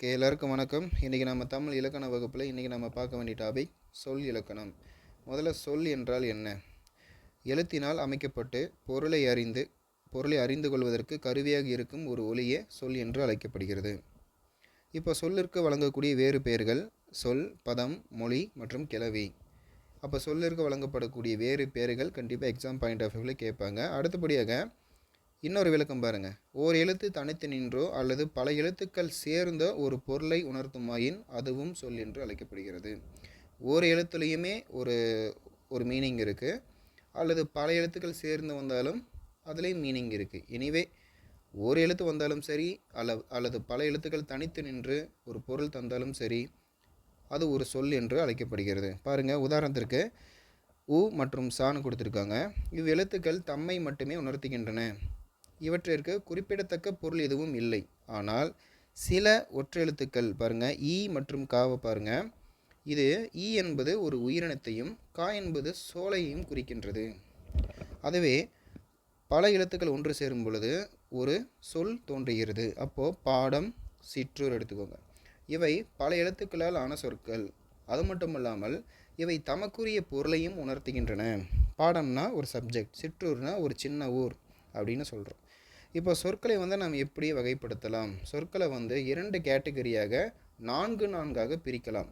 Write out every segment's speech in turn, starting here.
Okay எல்லாருக்கும் வணக்கம். இன்றைக்கி நம்ம தமிழ் இலக்கண வகுப்பில் இன்றைக்கி நம்ம பார்க்க வேண்டிய டாபிக் சொல் இலக்கணம். முதல்ல சொல் என்றால் என்ன? எழுத்தினால் அமைக்கப்பட்டு பொருளை அறிந்து பொருளை அறிந்து கொள்வதற்கு கருவியாக இருக்கும் ஒரு ஒலியே சொல் என்று அழைக்கப்படுகிறது. இப்போ சொல்லிற்கு வழங்கக்கூடிய வேறு பெயர்கள் சொல் பதம் மொழி மற்றும் கிளவி. அப்போ சொல்லிற்கு வழங்கப்படக்கூடிய வேறு பெயர்கள் கண்டிப்பாக எக்ஸாம் பாயிண்ட் ஆஃப் வியூவில் கேட்பாங்க. அடுத்தபடியாக இன்னொரு விளக்கம் பாருங்கள் ஓர் எழுத்து தனித்து நின்றோ அல்லது பல எழுத்துக்கள் சேர்ந்த ஒரு பொருளை உணர்த்துமாயின் அதுவும் சொல் என்று அழைக்கப்படுகிறது. ஓர் எழுத்துலேயுமே ஒரு ஒரு மீனிங் இருக்குது அல்லது பல எழுத்துக்கள் சேர்ந்து வந்தாலும் அதுலேயும் மீனிங் இருக்குது எனிவே ஒரு எழுத்து வந்தாலும் சரி அல்ல அல்லது பல எழுத்துக்கள் தனித்து நின்று ஒரு பொருள் தந்தாலும் சரி அது ஒரு சொல் என்று அழைக்கப்படுகிறது. பாருங்கள் உதாரணத்திற்கு உ மற்றும் சான்னு கொடுத்துருக்காங்க. இவ் எழுத்துக்கள் தம்மை மட்டுமே உணர்த்துகின்றன. இவற்றிற்கு குறிப்பிடத்தக்க பொருள் எதுவும் இல்லை. ஆனால் சில ஒற்றெழுத்துக்கள் பாருங்கள் ஈ மற்றும் காவை பாருங்கள் இது ஈ என்பது ஒரு உயிரினத்தையும் கா என்பது சோலையையும் குறிக்கின்றது. அதுவே பல எழுத்துக்கள் ஒன்று சேரும் பொழுது ஒரு சொல் தோன்றுகிறது. அப்போது பாடம் சிற்றூர் எடுத்துக்கோங்க. இவை பல எழுத்துக்களால் ஆன சொற்கள். அது மட்டும் இல்லாமல் இவை தமக்குரிய பொருளையும் உணர்த்துகின்றன. பாடம்னா ஒரு சப்ஜெக்ட் சிற்றூர்னா ஒரு சின்ன ஊர் அப்படின்னு சொல்கிறோம் இப்போ சொற்களை வந்து நாம் எப்படி வகைப்படுத்தலாம்? சொற்களை வந்து இரண்டு கேட்டகரியாக நான்கு நான்காக பிரிக்கலாம்.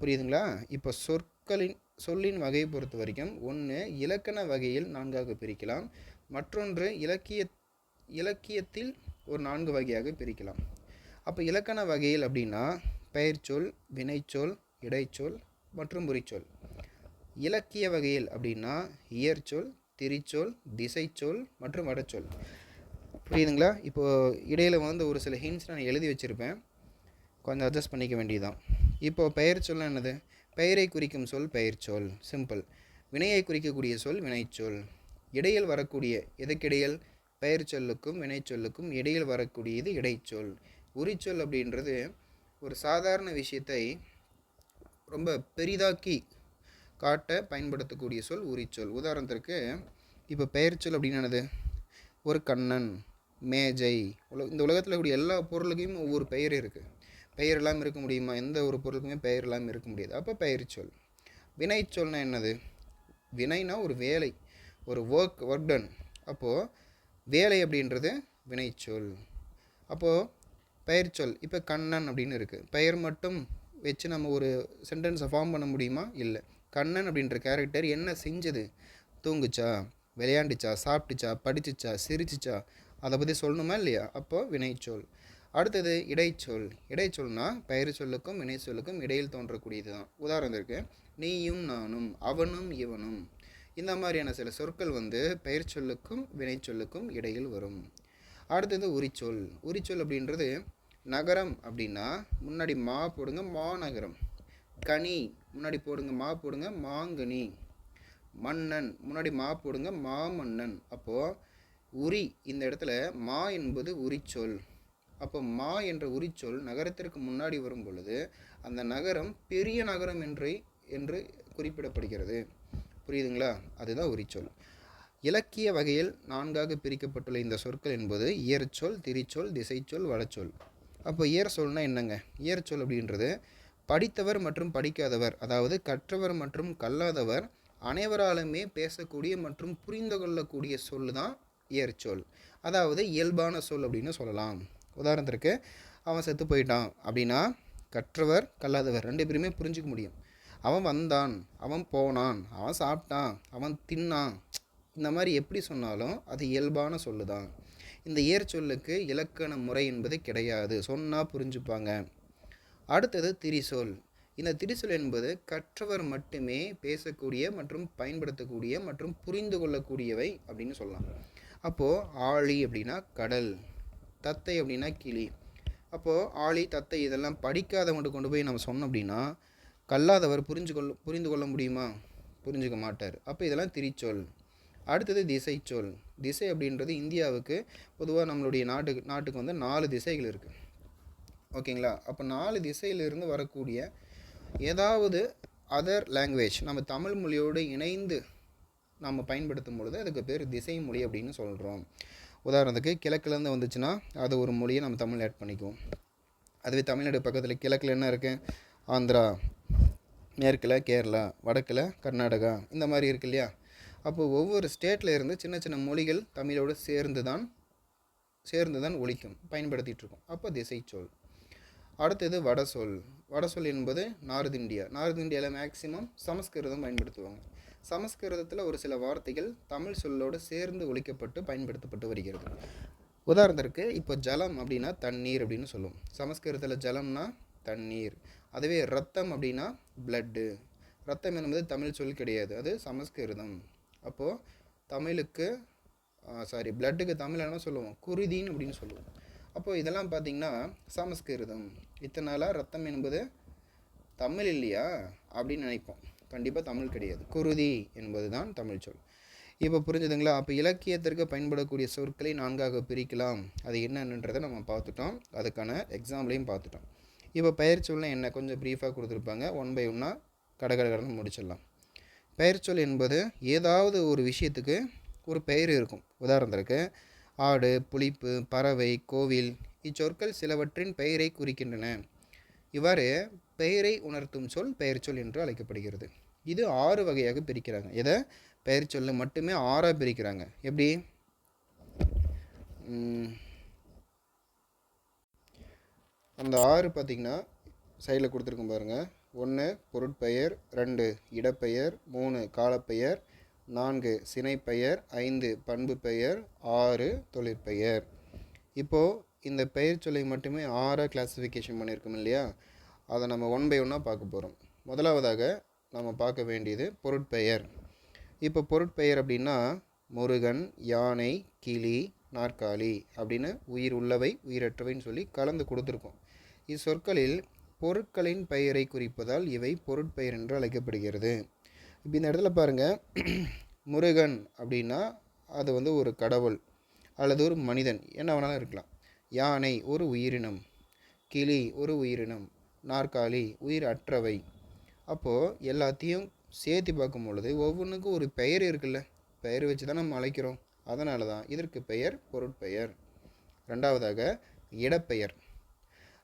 புரியுதுங்களா? இப்போ சொற்களின் சொல்லின் வகையை பொறுத்த வரைக்கும் ஒன்று இலக்கண வகையில் நான்காக பிரிக்கலாம். மற்றொன்று இலக்கிய இலக்கியத்தில் ஒரு நான்கு வகையாக பிரிக்கலாம். அப்போ இலக்கண வகையில் அப்படின்னா பெயர்ச்சொல் வினைச்சொல் இடைச்சொல் மற்றும் உரிச்சொல் இலக்கிய வகையில் அப்படின்னா இயற்சொல் திரிச்சொல் திசைச்சொல் மற்றும் வடச்சொல் புரியுதுங்களா? இப்போது இடையில் வந்து ஒரு சில ஹிண்ட்ஸ் நான் எழுதி வச்சுருப்பேன். கொஞ்சம் அட்ஜஸ்ட் பண்ணிக்க வேண்டியதுதான். இப்போது பெயர் சொல்ல என்னது? பெயரை குறிக்கும் சொல் பெயர்ச்சொல் சிம்பிள் வினையை குறிக்கக்கூடிய சொல் வினைச்சொல் இடையில் வரக்கூடிய எதுக்கிடையில் பெயர் சொல்லுக்கும் வினைச்சொல்லுக்கும் இடையில் வரக்கூடியது இடைச்சொல் உரிச்சொல் அப்படின்றது ஒரு சாதாரண விஷயத்தை ரொம்ப பெரிதாக்கி காட்ட பயன்படுத்தக்கூடிய சொல் உரிச்சொல். உதாரணத்திற்கு இப்போ பெயர்ச்சொல் அப்படின்னு என்னது? ஒரு கண்ணன். மேஜை உலக இந்த உலகத்தில் இருக்கக்கூடிய எல்லா பொருளுக்கும் ஒவ்வொரு பெயர் இருக்குது பெயர் இல்லாமல் இருக்க முடியுமா? எந்த ஒரு பொருளுக்குமே பெயர் இல்லாமல் இருக்க முடியாது. அப்போ பெயர் சொல். வினைச்சொல்னா என்னது? வினைனா ஒரு வேலை ஒரு ஒர்க் ஒர்க் டன் அப்போது வேலை அப்படின்றது வினைச்சொல் அப்போது பெயர் சொல். இப்போ கண்ணன் அப்படின்னு இருக்குது பெயர் மட்டும் வச்சு நம்ம ஒரு சென்டென்ஸை ஃபார்ம் பண்ண முடியுமா? இல்லை. கண்ணன் அப்படின்ற கேரக்டர் என்ன செஞ்சது? தூங்குச்சா? விளையாண்டுச்சா? சாப்பிட்டுச்சா? படிச்சுச்சா? சிரிச்சிச்சா? அதை பற்றி சொல்லணுமா இல்லையா? அப்போது வினைச்சொல். அடுத்தது இடைச்சொல். இடைச்சொல்னா பெயர் சொல்லுக்கும் வினை சொல்லுக்கும் இடையில் தோன்றக்கூடியது தான் உதாரணத்திற்கு நீயும் நானும் அவனும் இவனும். இந்த மாதிரியான சில சொற்கள் வந்து பெயர் சொல்லுக்கும் வினை சொல்லுக்கும் இடையில் வரும். அடுத்தது உரிச்சொல். உரிச்சொல் அப்படின்றது நகரம் அப்படின்னா முன்னாடி மா போடுங்க மாநகரம் கனி முன்னாடி போடுங்க மா போடுங்க மாங்கனி. மன்னன் முன்னாடி மா போடுங்க மாமன்னன் அப்போது உரி இந்த இடத்துல மா என்பது உரிச்சொல். அப்போ மா என்ற உரிச்சொல் நகரத்திற்கு முன்னாடி வரும் பொழுது அந்த நகரம் பெரிய நகரம் என்று என்று குறிப்பிடப்படுகிறது. புரியுதுங்களா? அதுதான் உரிச்சொல். இலக்கிய வகையில் நான்காக பிரிக்கப்பட்டுள்ள இந்த சொற்கள் என்பது இயற்சொல் திரிச்சொல் திசைச்சொல் வடச்சொல். அப்போ இயற் சொல்னா என்னங்க? இயற்சொல் அப்படின்றது படித்தவர் மற்றும் படிக்காதவர் அதாவது கற்றவர் மற்றும் கல்லாதவர் அனைவராலுமே பேசக்கூடிய மற்றும் புரிந்து கொள்ளக்கூடிய சொல் தான் இயற்சொல் அதாவது இயல்பான சொல் அப்படின்னு சொல்லலாம். உதாரணத்திற்கு அவன் செத்து போயிட்டான் அப்படின்னா கற்றவர் கல்லாதவர் ரெண்டு பேருமே புரிஞ்சிக்க முடியும். அவன் வந்தான் அவன் போனான் அவன் சாப்பிட்டான் அவன் தின்னான். இந்த மாதிரி எப்படி சொன்னாலும் அது இயல்பான சொல்லு தான் இந்த இயற்சொல்லுக்கு இலக்கண முறை என்பது கிடையாது. சொன்னால் புரிஞ்சுப்பாங்க. அடுத்தது திரிசொல். இந்த திரிசொல் என்பது கற்றவர் மட்டுமே பேசக்கூடிய மற்றும் பயன்படுத்தக்கூடிய மற்றும் புரிந்து கொள்ளக்கூடியவை அப்படின்னு சொல்லலாம். அப்போது ஆழி அப்படின்னா கடல் தத்தை அப்படின்னா கிளி. அப்போது ஆழி தத்தை இதெல்லாம் படிக்காதவங்க கொண்டு போய் நம்ம சொன்னோம் அப்படின்னா கல்லாதவர் புரிஞ்சு கொள்ள புரிந்து கொள்ள முடியுமா? புரிஞ்சுக்க மாட்டார். அப்போ இதெல்லாம் திரிச்சொல். அடுத்தது திசைச்சொல். திசை அப்படின்றது இந்தியாவுக்கு பொதுவாக நம்மளுடைய நாட்டுக்கு நாட்டுக்கு வந்து நாலு திசைகள் இருக்குது ஓகேங்களா? அப்போ நாலு திசையிலிருந்து வரக்கூடிய ஏதாவது அதர் லாங்குவேஜ் நம்ம தமிழ் மொழியோடு இணைந்து நம்ம பயன்படுத்தும் பொழுது அதுக்கு பேர் திசை மொழி அப்படின்னு சொல்கிறோம் உதாரணத்துக்கு கிழக்குலேருந்து வந்துச்சுன்னா அது ஒரு மொழியை நம்ம தமிழ் ஆட் பண்ணிக்குவோம். அதுவே தமிழ்நாடு பக்கத்தில் கிழக்கில் என்ன இருக்குது ஆந்திரா மேற்கில் கேரளா வடக்கில் கர்நாடகா இந்த மாதிரி இருக்கு இல்லையா? அப்போது ஒவ்வொரு ஸ்டேட்டில் இருந்து சின்ன சின்ன மொழிகள் தமிழோடு சேர்ந்து தான் சேர்ந்து தான் ஒழிக்கும் பயன்படுத்திகிட்டு இருக்கோம். அப்போ திசைச்சொல் அடுத்தது வடசொல் வடசொல் என்பது நார்த் இந்தியா. நார்த் இந்தியாவில் மேக்சிமம் சமஸ்கிருதம் பயன்படுத்துவாங்க. சமஸ்கிருதத்தில் ஒரு சில வார்த்தைகள் தமிழ் சொல்லோடு சேர்ந்து ஒழிக்கப்பட்டு பயன்படுத்தப்பட்டு வருகிறது. உதாரணத்திற்கு இப்போ ஜலம் அப்படின்னா தண்ணீர் அப்படின்னு சொல்லுவோம். சமஸ்கிருதத்தில் ஜலம்னா தண்ணீர். அதுவே ரத்தம் அப்படின்னா பிளட்டு ரத்தம் என்பது தமிழ் சொல் கிடையாது. அது சமஸ்கிருதம். அப்போது தமிழுக்கு சாரி பிளட்டுக்கு தமிழ் என்ன சொல்லுவோம்? குருதின்னு அப்படின்னு சொல்லுவோம். அப்போது இதெல்லாம் பார்த்திங்கன்னா சமஸ்கிருதம். இத்தனை நாளாக ரத்தம் என்பது தமிழ் இல்லையா அப்படின்னு நினைப்போம். கண்டிப்பாக தமிழ் கிடையாது. குருதி என்பது தான் தமிழ் சொல். இப்போ புரிஞ்சுதுங்களா? அப்போ இலக்கியத்திற்கு பயன்படக்கூடிய சொற்களை நான்காக பிரிக்கலாம். அது என்னன்றதை நம்ம பார்த்துட்டோம். அதுக்கான எக்ஸாம்பிளையும் பார்த்துட்டோம். இப்போ பெயர் சொல்ல என்ன? கொஞ்சம் ப்ரீஃபாக கொடுத்துருப்பாங்க. ஒன் பை ஒன்னாக கடகடகடன்னு முடிச்சிடலாம். பெயர் சொல் என்பது ஏதாவது ஒரு விஷயத்துக்கு ஒரு பெயர் இருக்கும். உதாரணத்திற்கு ஆடு புளிப்பு பறவை கோவில் இச்சொற்கள் சிலவற்றின் பெயரை குறிக்கின்றன. இவ்வாறு பெயரை உணர்த்தும் சொல் பெயர் சொல் என்று அழைக்கப்படுகிறது. இது ஆறு வகையாக பிரிக்கிறாங்க. எதை? பெயர் சொல்ல மட்டுமே ஆறாக பிரிக்கிறாங்க. எப்படி? அந்த ஆறு பார்த்திங்கன்னா சைடில் கொடுத்துருக்கும் பாருங்கள் ஒன்று பொருட்பெயர். ரெண்டு இடப்பெயர். மூணு காலப்பெயர். நான்கு சினைப்பெயர். ஐந்து பண்பு பெயர் ஆறு தொழிற்பெயர். இப்போது இந்த பெயர் சொல்லை மட்டுமே ஆறாக கிளாஸிஃபிகேஷன் பண்ணியிருக்கோம் இல்லையா? அதை நம்ம ஒன் பை ஒன்னாக பார்க்க போகிறோம் முதலாவதாக நம்ம பார்க்க வேண்டியது பொருட்பெயர். இப்போ பொருட்பெயர் அப்படின்னா முருகன் யானை கிளி நாற்காலி அப்படின்னு உயிர் உள்ளவை உயிரற்றவைன்னு சொல்லி கலந்து கொடுத்துருக்கோம். இச்சொற்களில் பொருட்களின் பெயரை குறிப்பதால் இவை பொருட்பெயர் என்று அழைக்கப்படுகிறது. இப்போ இந்த இடத்துல பாருங்கள் முருகன் அப்படின்னா அது வந்து ஒரு கடவுள் அல்லது ஒரு மனிதன் என்ன வேணாலும் இருக்கலாம். யானை ஒரு உயிரினம் கிளி ஒரு உயிரினம் நாற்காலி உயிர் அற்றவை. அப்போது எல்லாத்தையும் சேர்த்து பார்க்கும் பொழுது ஒவ்வொன்றுக்கும் ஒரு பெயர் இருக்குல்ல. பெயர் வச்சு தான் நம்ம அழைக்கிறோம். அதனால தான் இதற்கு பெயர் பொருட்பெயர். ரெண்டாவதாக இடப்பெயர்.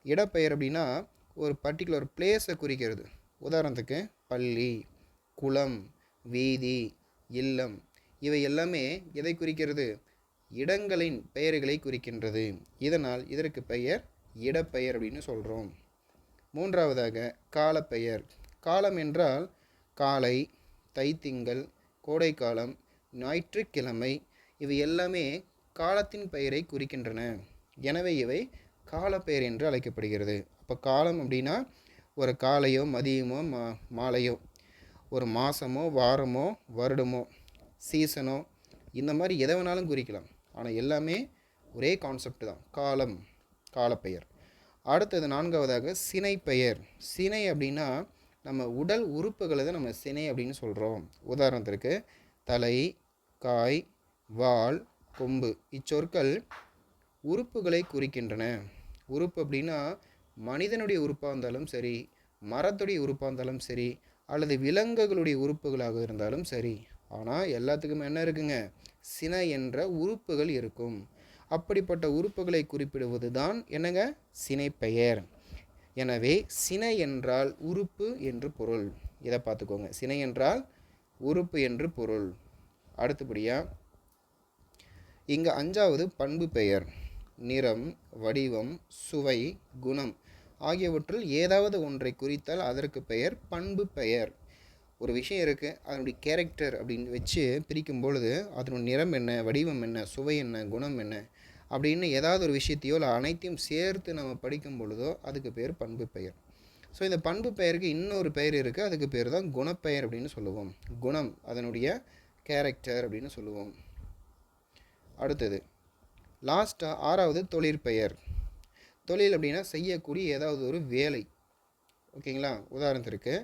இடப்பெயர் அப்படின்னா ஒரு பர்டிகுலர் பிளேஸை குறிக்கிறது. உதாரணத்துக்கு பள்ளி குளம் வீதி இல்லம். இவை எல்லாமே எதை குறிக்கிறது? இடங்களின் பெயர்களை குறிக்கின்றது. இதனால் இதற்கு பெயர் இடப்பெயர் அப்படின்னு சொல்கிறோம் மூன்றாவதாக காலப்பெயர். காலம் என்றால் காலை தைத்திங்கள் கோடைக்காலம் ஞாயிற்றுக்கிழமை இவை எல்லாமே காலத்தின் பெயரை குறிக்கின்றன. எனவே இவை காலப்பெயர் என்று அழைக்கப்படுகிறது. அப்போ காலம் அப்படின்னா ஒரு காலையோ மதியமோ மா மாலையோ ஒரு மாதமோ வாரமோ வருடமோ சீசனோ இந்த மாதிரி எதை வேணாலும் குறிக்கலாம். ஆனால் எல்லாமே ஒரே கான்செப்ட் தான். காலம் காலப்பெயர். அடுத்தது நான்காவதாக சினை பெயர். சினை அப்படின்னா நம்ம உடல் உறுப்புகளை தான் நம்ம சினை அப்படின்னு சொல்கிறோம் உதாரணத்திற்கு தலை காய் வால் கொம்பு. இச்சொற்கள் உறுப்புகளை குறிக்கின்றன. உறுப்பு அப்படின்னா மனிதனுடைய உறுப்பாக இருந்தாலும் சரி மரத்துடைய உறுப்பாக இருந்தாலும் சரி அல்லது விலங்குகளுடைய உறுப்புகளாக இருந்தாலும் சரி. ஆனால் எல்லாத்துக்குமே என்ன இருக்குங்க? சினை என்ற உறுப்புகள் இருக்கும். அப்படிப்பட்ட உறுப்புகளை குறிப்பிடுவது தான் என்னங்க? சினைப்பெயர். எனவே சினை என்றால் உறுப்பு என்று பொருள். இதை பார்த்துக்கோங்க. சினை என்றால் உறுப்பு என்று பொருள். அடுத்தபடியாக இங்கே அஞ்சாவது பண்பு பெயர். நிறம் வடிவம் சுவை குணம் ஆகியவற்றில் ஏதாவது ஒன்றை குறித்தால் அதற்கு பெயர் பண்பு பெயர். ஒரு விஷயம் இருக்குது அதனுடைய கேரக்டர் அப்படின்னு வச்சு பிரிக்கும் பொழுது அதனுடைய நிறம் என்ன வடிவம் என்ன சுவை என்ன குணம் என்ன அப்படின்னு ஏதாவது ஒரு விஷயத்தையோ இல்லை அனைத்தையும் சேர்த்து நம்ம படிக்கும் பொழுதோ அதுக்கு பேர் பண்பு பெயர். ஸோ இந்த பண்பு பெயருக்கு இன்னொரு பெயர் இருக்குது அதுக்கு பேர் தான் குணப்பெயர் அப்படின்னு சொல்லுவோம். குணம் அதனுடைய கேரக்டர் அப்படின்னு சொல்லுவோம். அடுத்தது லாஸ்ட்டாக ஆறாவது தொழிற்பெயர் தொழில் அப்படின்னா செய்யக்கூடிய ஏதாவது ஒரு வேலை. ஓகேங்களா? உதாரணத்திற்கு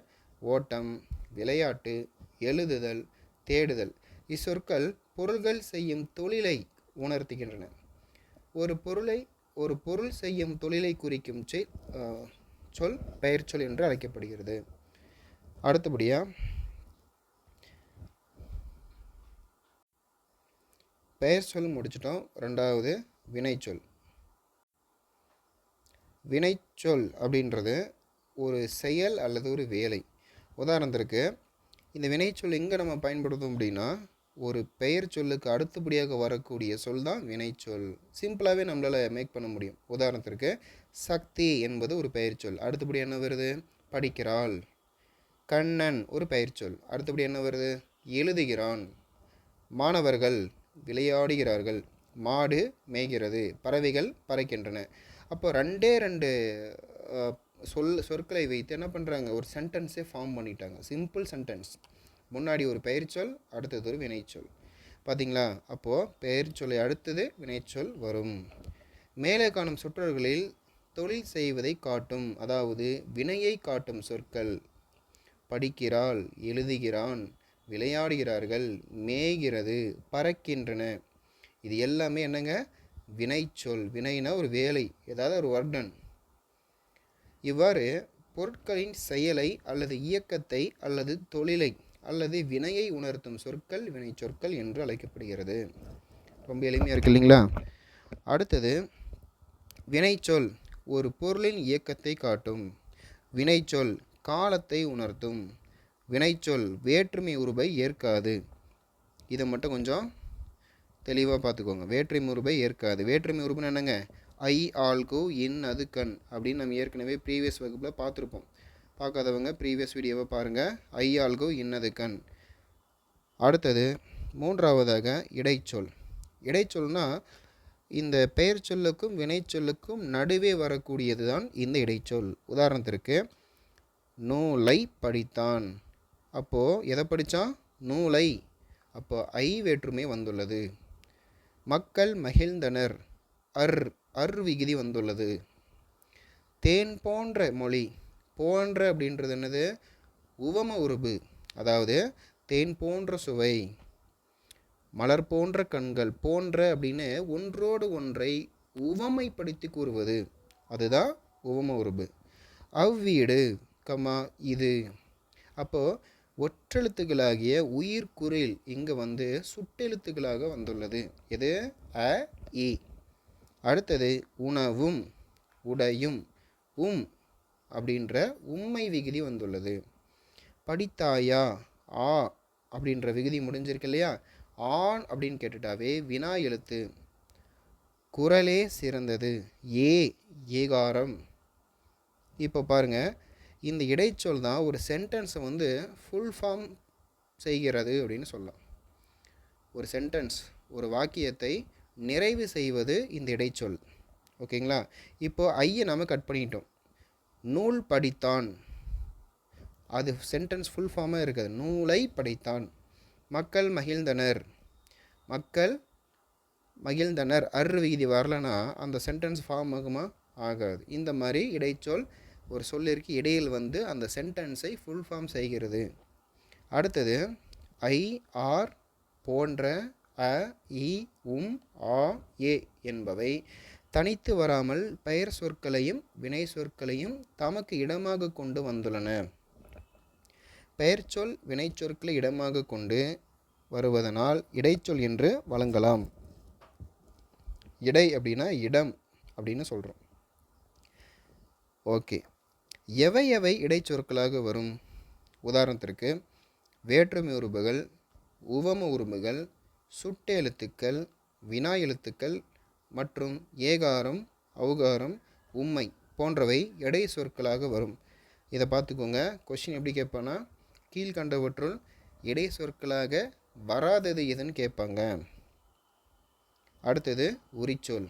ஓட்டம் விளையாட்டு எழுதுதல் தேடுதல். இச்சொற்கள் பொருள்கள் செய்யும் தொழிலை உணர்த்துகின்றன. ஒரு பொருளை ஒரு பொருள் செய்யும் தொழிலை குறிக்கும் செய் சொல் பெயர் சொல் என்று அழைக்கப்படுகிறது. அடுத்தபடியாக பெயர் சொல் முடிச்சிட்டோம். ரெண்டாவது வினைச்சொல் வினைச்சொல் அப்படின்றது ஒரு செயல் அல்லது ஒரு வேலை. உதாரணத்திற்கு இந்த வினைச்சொல் எங்கே நம்ம பயன்படுத்தும் அப்படின்னா ஒரு பெயர் சொல்லுக்கு அடுத்தபடியாக வரக்கூடிய சொல் தான் வினைச்சொல். சிம்பிளாகவே நம்மளால் மேக் பண்ண முடியும். உதாரணத்திற்கு சக்தி என்பது ஒரு பெயர் சொல். அடுத்தபடி என்ன வருது? படிக்கிறாள். கண்ணன் ஒரு பெயர் சொல். அடுத்தபடி என்ன வருது? எழுதுகிறான். மாணவர்கள் விளையாடுகிறார்கள். மாடு மேய்கிறது. பறவைகள் பறக்கின்றன. அப்போ ரெண்டே ரெண்டு சொல் சொற்களை வைத்து என்ன பண்ணுறாங்க ஒரு சென்டென்ஸே ஃபார்ம் பண்ணிட்டாங்க. சிம்பிள் சென்டென்ஸ் முன்னாடி ஒரு பெயர்ச்சொல் அடுத்தது ஒரு வினைச்சொல். பார்த்தீங்களா அப்போது பெயர்ச்சொல்லை அடுத்தது வினைச்சொல் வரும். மேலே காணும் சொற்றொடர்களில் தொழில் செய்வதை காட்டும் அதாவது வினையை காட்டும் சொற்கள். படிக்கிறாள் எழுதுகிறான் விளையாடுகிறார்கள் மேய்கிறது பறக்கின்றன. இது எல்லாமே என்னங்க? வினைச்சொல் வினைனா ஒரு வேலை ஏதாவது ஒரு வர்ணன். இவ்வாறு பொருட்களின் செயலை அல்லது இயக்கத்தை அல்லது தொழிலை அல்லது வினையை உணர்த்தும் சொற்கள் வினைச்சொற்கள் என்று அழைக்கப்படுகிறது. ரொம்ப எளிமையாக இருக்கு இல்லைங்களா? அடுத்தது வினைச்சொல் ஒரு பொருளின் இயக்கத்தை காட்டும். வினைச்சொல் காலத்தை உணர்த்தும். வினைச்சொல் வேற்றுமை உருபை ஏற்காது. இதை மட்டும் கொஞ்சம் தெளிவாக பார்த்துக்கோங்க. வேற்றுமை உருபை ஏற்காது. வேற்றுமை உருபுன்னு என்னங்க? ஐ ஆல்கு இன் அது கண் அப்படின்னு நம்ம ஏற்கனவே ப்ரீவியஸ் வகுப்பில் பார்த்துருப்போம். பார்க்காதவங்க ப்ரீவியஸ் வீடியோவை பாருங்கள் ஐ ஆல்கு இன்னது கண். அடுத்தது மூன்றாவதாக இடைச்சொல். இடைச்சொல்னால் இந்த பெயர் சொல்லுக்கும் வினைச்சொல்லுக்கும் நடுவே வரக்கூடியது தான் இந்த இடைச்சொல். உதாரணத்திற்கு நூலை படித்தான். அப்போது எதை படித்தான் நூலை. அப்போ ஐ வேற்றுமை வந்துள்ளது. மக்கள் மகிழ்ந்தனர். அர் அர் விகுதி வந்துள்ளது. தேன் போன்ற மொழி. போன்ற அப்படின்றது என்னது? உவம உருபு அதாவது தேன் போன்ற சுவை மலர் போன்ற கண்கள் போன்ற அப்படின்னு ஒன்றோடு ஒன்றை உவமைப்படுத்தி கூறுவது. அதுதான் உவம உருபு அவ்வீடு கமா இது. அப்போது ஒற்றெழுத்துக்களாகிய உயிர்குறில் இங்கே வந்து சுட்டெழுத்துக்களாக வந்துள்ளது. எது? அ இ. அடுத்தது உணவும் உடையும் உம். அப்படின்ற உண்மை விகுதி வந்துள்ளது. படித்தாயா? ஆ அப்படின்ற விகுதி முடிஞ்சிருக்கு இல்லையா? ஆண் அப்படின்னு கேட்டுட்டாவே வினா எழுத்து. குரலே சிறந்தது. ஏ ஏகாரம். இப்போ பாருங்க இந்த இடைச்சொல் தான் ஒரு சென்டென்ஸை வந்து ஃபுல் ஃபார்ம் செய்கிறது அப்படின்னு சொல்லலாம். ஒரு சென்டென்ஸ் ஒரு வாக்கியத்தை நிறைவு செய்வது இந்த இடைச்சொல். ஓகேங்களா? இப்போது ஐயை நம்ம கட் பண்ணிட்டோம். நூல் படித்தான். அது சென்டென்ஸ் ஃபுல் ஃபார்மாக இருக்குது. நூலை படித்தான். மக்கள் மகிழ்ந்தனர். மக்கள் மகிழ்ந்தனர். அர் விகுதி வரலனா அந்த சென்டென்ஸ் ஃபார்ம் ஆகுமா? ஆகாது. இந்த மாதிரி இடைச்சொல் ஒரு சொல்லிற்கு இடையில் வந்து அந்த சென்டென்ஸை ஃபுல் ஃபார்ம் செய்கிறது. அடுத்தது ஐ ஆர் போன்ற அ இ உம் ஆ ஏ என்பவை. தனித்து வராமல் பெயர் சொற்களையும் வினை சொற்களையும் தமக்கு இடமாக கொண்டு வந்துள்ளன. பெயர்ச்சொல் வினைச்சொற்களை இடமாக கொண்டு வருவதனால் இடைச்சொல் என்று வழங்கலாம். இடை அப்படின்னா இடம் அப்படின்னு சொல்கிறோம் ஓகே. எவை எவை இடைச்சொற்களாக வரும்? உதாரணத்திற்கு வேற்றுமை உருபுகள் உவம உருபுகள் சுட்டெழுத்துக்கள் வினா எழுத்துக்கள் மற்றும் ஏகாரம் ஔகாரம் உம்மை போன்றவை இடை சொற்களாக வரும். இதை பார்த்துக்கோங்க. கொஷின் எப்படி கேட்பான்னா கீழ்கண்டவற்றுள் இடை சொற்களாக வராதது எதுன்னு கேட்பாங்க. அடுத்தது உரிச்சொல்.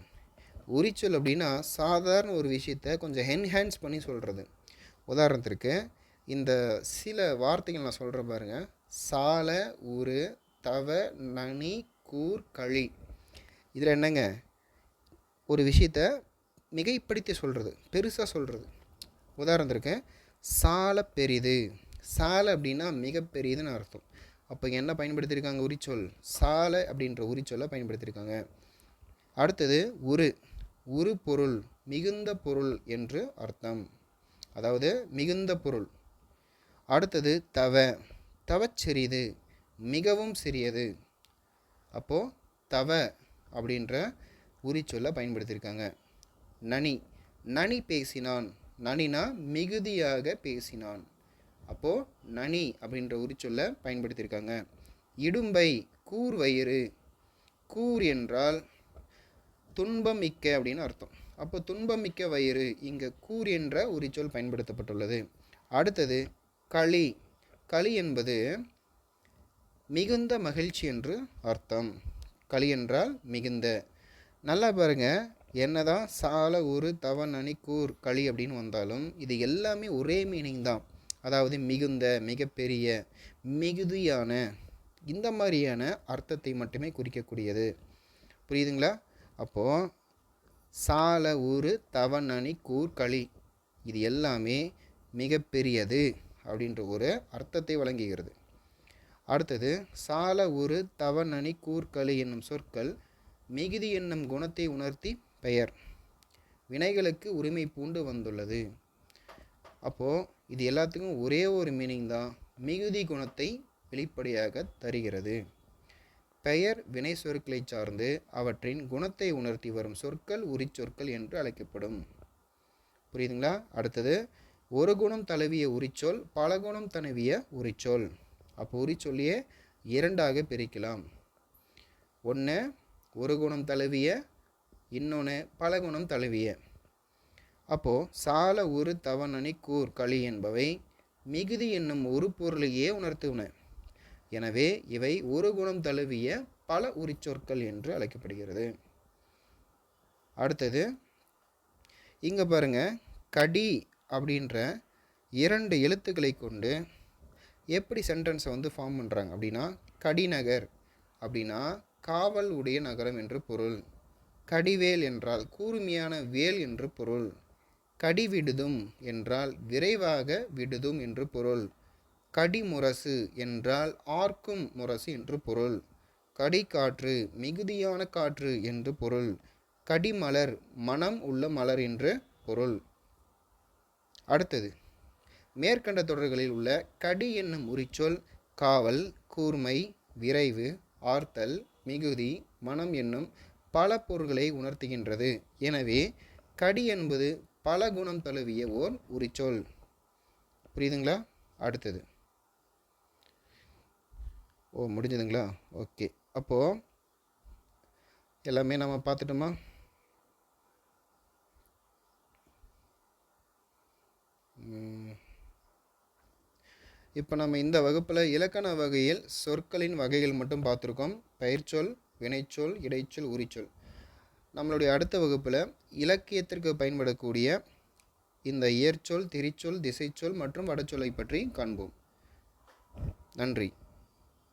உரிச்சொல் அப்படின்னா சாதாரண ஒரு விஷயத்தை கொஞ்சம் என்ஹான்ஸ் பண்ணி சொல்கிறது உதாரணத்திற்கு இந்த சில வார்த்தைகள் நான் சொல்கிறேன் பாருங்கள் சால உரு தவ நனி கூர் களி. இதில் என்னங்க? ஒரு விஷயத்தை மிகைப்படுத்தி சொல்கிறது பெருசாக சொல்கிறது உதாரணத்திற்கு சால பெரிது. சாலை அப்படின்னா மிகப்பெரியதுன்னு அர்த்தம். அப்போ என்ன பயன்படுத்தியிருக்காங்க உரிச்சொல்? சாலை அப்படின்ற உரிச்சொல்லை பயன்படுத்தியிருக்காங்க அடுத்தது உரு. உரு பொருள் மிகுந்த பொருள் என்று அர்த்தம். அதாவது மிகுந்த பொருள். அடுத்தது தவ. தவச்சிறிது மிகவும் சிறியது. அப்போது தவ அப்படின்ற உரிச்சொல்லை பயன்படுத்தியிருக்காங்க. நனி நனி பேசினான். நனினா மிகுதியாக பேசினான். அப்போது நனி அப்படின்ற உரிச்சொல்லை பயன்படுத்தியிருக்காங்க. இடும்பை கூர் வயிறு. கூர் என்றால் துன்பம் மிக்க அப்படின்னு அர்த்தம். அப்போ துன்பம் மிக்க வயிறு இங்கே கூர் என்ற உரிச்சொல் பயன்படுத்தப்பட்டுள்ளது. அடுத்தது களி. களி என்பது மிகுந்த மகிழ்ச்சி என்று அர்த்தம். களி என்றால் மிகுந்த. நல்லா பாருங்க. என்னதான் சால ஒரு தவன் அணி கூர் களி அப்படின்னு வந்தாலும் இது எல்லாமே ஒரே மீனிங் தான். அதாவது மிகுந்த மிகப்பெரிய மிகுதியான இந்த மாதிரியான அர்த்தத்தை மட்டுமே குறிக்கக்கூடியது. புரியுதுங்களா? அப்போது சால ஊரு தவன் அணி கூர் களி இது எல்லாமே மிகப்பெரியது அப்படின்ற ஒரு அர்த்தத்தை வழங்குகிறது. அடுத்தது சால ஒரு தவன் அணி கூர்களி என்னும் சொற்கள் மிகுதி என்னும் குணத்தை உணர்த்தி பெயர். வினைகளுக்கு உரிமை பூண்டு வந்துள்ளது. அப்போது இது எல்லாத்துக்கும் ஒரே ஒரு மீனிங் தான். மிகுதி குணத்தை வெளிப்படையாக தருகிறது. பெயர் வினை சொற்களை சார்ந்து அவற்றின் குணத்தை உணர்த்தி வரும் சொற்கள் உரிச்சொற்கள் என்று அழைக்கப்படும். புரியுதுங்களா? அடுத்தது ஒரு குணம் தழுவிய உரிச்சொல் பல குணம் தழுவிய உரிச்சொல் அப்போ உரிச்சொல்லியே இரண்டாக பிரிக்கலாம். ஒன்று ஒரு குணம் தழுவிய இன்னொன்று பல குணம் தழுவிய. அப்போது சால ஒரு தவணனி கூர் களி என்பவை மிகுதி என்னும் ஒரு பொருளையே உணர்த்துவன. எனவே இவை ஒரு குணம் தழுவிய பல உரிச்சொற்கள் என்று அழைக்கப்படுகிறது. அடுத்தது இங்கே பாருங்க கடி அப்படின்ற இரண்டு எழுத்துக்களை கொண்டு எப்படி சென்டென்ஸை வந்து ஃபார்ம் பண்ணுறாங்க அப்படின்னா கடிநகர் அப்படின்னா காவல் உடைய நகரம் என்று பொருள். கடிவேல் என்றால் கூர்மையான வேல் என்று பொருள். கடி விடுதும் என்றால் விரைவாக விடுதும் என்று பொருள். கடிமுரசு என்றால் ஆர்க்கும் முரசு என்று பொருள். கடிக்காற்று மிகுதியான காற்று என்று பொருள். கடிமலர் மனம் உள்ள மலர் என்று பொருள். அடுத்தது மேற்கண்ட தொடர்களில் உள்ள கடி என்னும் உரிச்சொல் காவல் கூர்மை விரைவு ஆர்த்தல் மிகுதி மனம் என்னும் பல பொருள்களை உணர்த்துகின்றது. எனவே கடி என்பது பல குணம் தழுவிய ஓர் உரிச்சொல். புரியுதுங்களா? அடுத்தது. ஓ முடிஞ்சதுங்களா? ஓகே. அப்போது எல்லாமே நம்ம பார்த்துட்டோமா? இப்போ நம்ம இந்த வகுப்பில் இலக்கண வகையில் சொற்களின் வகைகள் மட்டும் பார்த்துருக்கோம். பெயர்ச்சொல் வினைச்சொல் இடைச்சொல் உரிச்சொல். நம்மளுடைய அடுத்த வகுப்பில் இலக்கியத்திற்கு பயன்படக்கூடிய இந்த இயற்சொல் திரிச்சொல் திசைச்சொல் மற்றும் வடச்சொல்லை பற்றி காண்போம். நன்றி.